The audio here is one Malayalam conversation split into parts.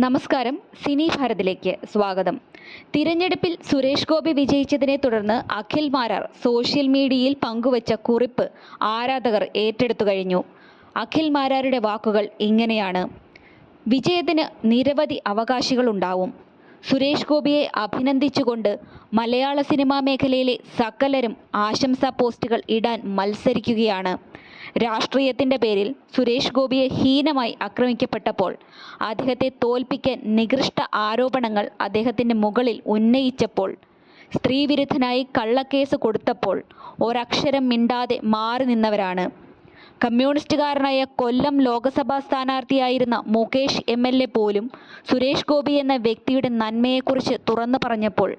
നമസ്കാരം സിനി ഭാരതിലേക്ക് സ്വാഗതം. തിരഞ്ഞെടുപ്പിൽ സുരേഷ് ഗോപി വിജയിച്ചതിനെ തുടർന്ന് അഖിൽ മാരാർ സോഷ്യൽ മീഡിയയിൽ പങ്കുവച്ച കുറിപ്പ് ആരാധകർ ഏറ്റെടുത്തു കഴിഞ്ഞു. അഖിൽ മാരാരുടെ വാക്കുകൾ ഇങ്ങനെയാണ്. വിജയത്തിന് നിരവധി അവകാശികളുണ്ടാവും സുരേഷ് ഗോപിയെ അഭിനന്ദിച്ചുകൊണ്ട് മലയാള സിനിമാ മേഖലയിലെ സകലരും ആശംസാ പോസ്റ്റുകൾ ഇടാൻ മത്സരിക്കുകയാണ്. രാഷ്ട്രീയത്തിന്റെ പേരിൽ സുരേഷ് ഗോപിയെ ഹീനമായി ആക്രമിക്കപ്പെട്ടപ്പോൾ അദ്ദേഹത്തെ തോൽപ്പിക്കാൻ നികൃഷ്ട ആരോപണങ്ങൾ അദ്ദേഹത്തിന്റെ മുകളിൽ ഉന്നയിച്ചപ്പോൾ സ്ത്രീവിരുദ്ധനായി കള്ളക്കേസ് കൊടുത്തപ്പോൾ ഒരക്ഷരം മിണ്ടാതെ മാറി നിന്നവരാണ്. കമ്മ്യൂണിസ്റ്റുകാരനായ കൊല്ലം ലോകസഭാ സ്ഥാനാർത്ഥിയായിരുന്ന മുകേഷ് എം എൽ എ പോലും സുരേഷ് ഗോപി എന്ന വ്യക്തിയുടെ നന്മയെക്കുറിച്ച് തുറന്നു പറഞ്ഞപ്പോൾ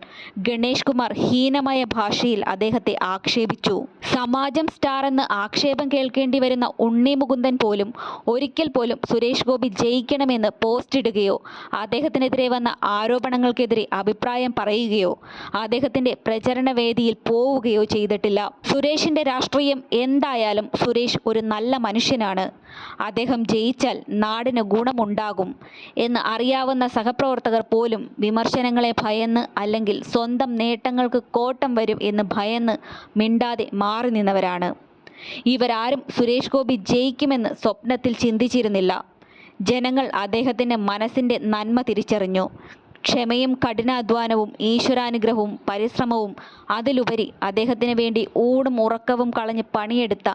ഗണേഷ് കുമാർ ഹീനമായ ഭാഷയിൽ അദ്ദേഹത്തെ ആക്ഷേപിച്ചു. സമാജം സ്റ്റാർ എന്ന് ആക്ഷേപം കേൾക്കേണ്ടി വരുന്ന ഉണ്ണി മുകുന്ദൻ പോലും ഒരിക്കൽ പോലും സുരേഷ് ഗോപി ജയിക്കണമെന്ന് പോസ്റ്റ് ഇടുകയോ അദ്ദേഹത്തിനെതിരെ വന്ന ആരോപണങ്ങൾക്കെതിരെ അഭിപ്രായം പറയുകയോ അദ്ദേഹത്തിന്റെ പ്രചരണ വേദിയിൽ പോവുകയോ ചെയ്തിട്ടില്ല. സുരേഷിന്റെ രാഷ്ട്രീയം എന്തായാലും സുരേഷ് ഒരു നല്ല മനുഷ്യനാണ്. അദ്ദേഹം ജയിച്ചാൽ നാടിന് ഗുണമുണ്ടാകും എന്ന് അറിയാവുന്ന സഹപ്രവർത്തകർ പോലും വിമർശനങ്ങളെ ഭയന്ന് അല്ലെങ്കിൽ സ്വന്തം നേട്ടങ്ങൾക്ക് കോട്ടം വരും എന്ന് ഭയന്ന് മിണ്ടാതെ മാറി നിന്നവരാണ്. ഇവരാരും സുരേഷ് ഗോപി ജയിക്കുമെന്ന് സ്വപ്നത്തിൽ ചിന്തിച്ചിരുന്നില്ല. ജനങ്ങൾ അദ്ദേഹത്തിന്റെ മനസ്സിന്റെ നന്മ തിരിച്ചറിഞ്ഞു. ക്ഷമയും കഠിനാധ്വാനവും ഈശ്വരാനുഗ്രഹവും പരിശ്രമവും അതിലുപരി അദ്ദേഹത്തിന് വേണ്ടി ഊണും ഉറക്കവും കളഞ്ഞ് പണിയെടുത്ത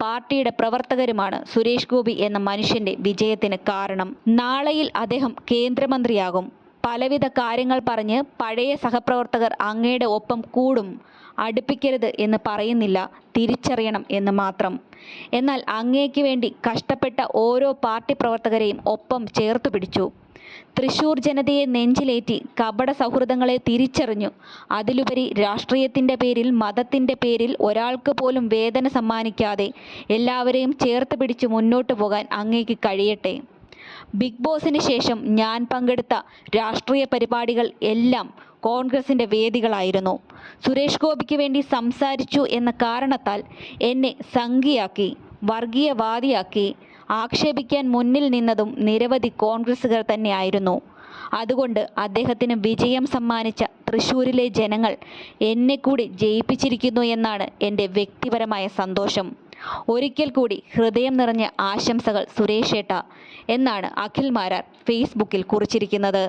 പാർട്ടിയുടെ പ്രവർത്തകരുമാണ് സുരേഷ് ഗോപി എന്ന മനുഷ്യന്റെ വിജയത്തിന് കാരണം. നാളെയിൽ അദ്ദേഹം കേന്ദ്രമന്ത്രിയാകും. പലവിധ കാര്യങ്ങൾ പറഞ്ഞ് പഴയ സഹപ്രവർത്തകർ അങ്ങയുടെ ഒപ്പം കൂടും അടുപ്പിക്കരുത് എന്ന് പറയുന്നില്ല തിരിച്ചറിയണം എന്ന് മാത്രം. എന്നാൽ അങ്ങേക്ക് വേണ്ടി കഷ്ടപ്പെട്ട ഓരോ പാർട്ടി പ്രവർത്തകരെയും ഒപ്പം ചേർത്തു പിടിച്ചു. തൃശൂർ ജനതയെ നെഞ്ചിലേറ്റി കപട സൗഹൃദങ്ങളെ തിരിച്ചറിഞ്ഞു. അതിലുപരി രാഷ്ട്രീയത്തിന്റെ പേരിൽ മതത്തിന്റെ പേരിൽ ഒരാൾക്ക് പോലും വേദന സമ്മാനിക്കാതെ എല്ലാവരെയും ചേർത്ത് പിടിച്ച് മുന്നോട്ട് പോകാൻ അങ്ങേക്ക് കഴിയട്ടെ. ബിഗ് ബോസിന് ശേഷം ഞാൻ പങ്കെടുത്ത രാഷ്ട്രീയ പരിപാടികൾ എല്ലാം കോൺഗ്രസിന്റെ വേദികളായിരുന്നു. സുരേഷ് ഗോപിക്ക് വേണ്ടി സംസാരിച്ചു എന്ന കാരണത്താൽ എന്നെ സംഘിയാക്കി വർഗീയവാദിയാക്കി ആക്ഷേപിക്കാൻ മുന്നിൽ നിന്നതും നിരവധി കോൺഗ്രസ്സുകാർ തന്നെയായിരുന്നു. അതുകൊണ്ട് അദ്ദേഹത്തിന് വിജയം സമ്മാനിച്ച തൃശ്ശൂരിലെ ജനങ്ങൾ എന്നെ കൂടി ജയിപ്പിച്ചിരിക്കുന്നു എന്നാണ് എന്റെ വ്യക്തിപരമായ സന്തോഷം. ഒരിക്കൽ കൂടി ഹൃദയം നിറഞ്ഞ ആശംസകൾ സുരേഷേട്ട എന്നാണ് അഖിൽ മാരാർ ഫേസ്ബുക്കിൽ കുറിച്ചിരിക്കുന്നത്.